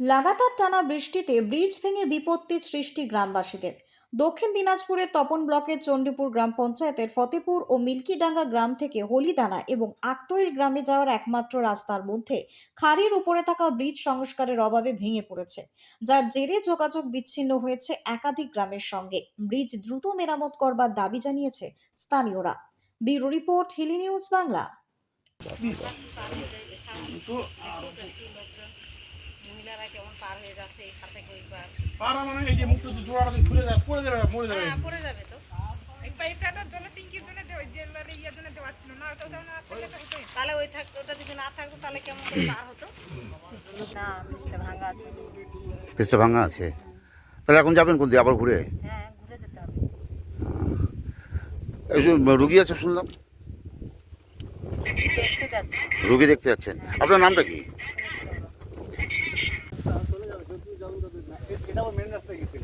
লাগাতার টানা বৃষ্টিতে ব্রিজ ভেঙে বিপত্তি সৃষ্টি গ্রামবাসীদের। দক্ষিণ দিনাজপুরের তপন ব্লকের চণ্ডীপুর গ্রাম পঞ্চায়েতের ফতেপুর ও মিল্কিডাঙ্গা গ্রাম থেকে হলিদানা এবং আকতইল গ্রামে যাওয়ার একমাত্র রাস্তার মধ্যে খাড়ির উপরে থাকা ব্রিজ সংস্কারের অভাবে ভেঙে পড়েছে, যার জেরে যোগাযোগ বিচ্ছিন্ন হয়েছে একাধিক গ্রামের সঙ্গে। ব্রিজ দ্রুত মেরামত করবার দাবি জানিয়েছে স্থানীয়রা। Bureau report, Hili news Bangla. মহিলারা কেমন পার হয়ে যাচ্ছে এই খাতে কই পার? পারা মানে এই যে মুখটা জোড়াটা খুলে যায় পড়ে যাবে মরে যাবে। হ্যাঁ পড়ে যাবে তো। এই পাইপটার জন্য টিঙ্কির জন্য দেওয়া জেলার ইয়ার জন্য দেওয়া ছিল। না তো না তাহলে ওই থাক ওটা যদি না থাকতো তাহলে কেমন করে পার হতো? না ব্রিজটা ভাঙা আছে। ভাঙা আছে? তাহলে এখন যাবেন কোন দিকে আবার ঘুরে? হ্যাঁ ঘুরে যেতে হবে। এই রুগী আছে শুনলাম। রুগী দেখতে যাচ্ছেন। আপনার নামটা কি? এটা মেন রাস্তায় গেছে।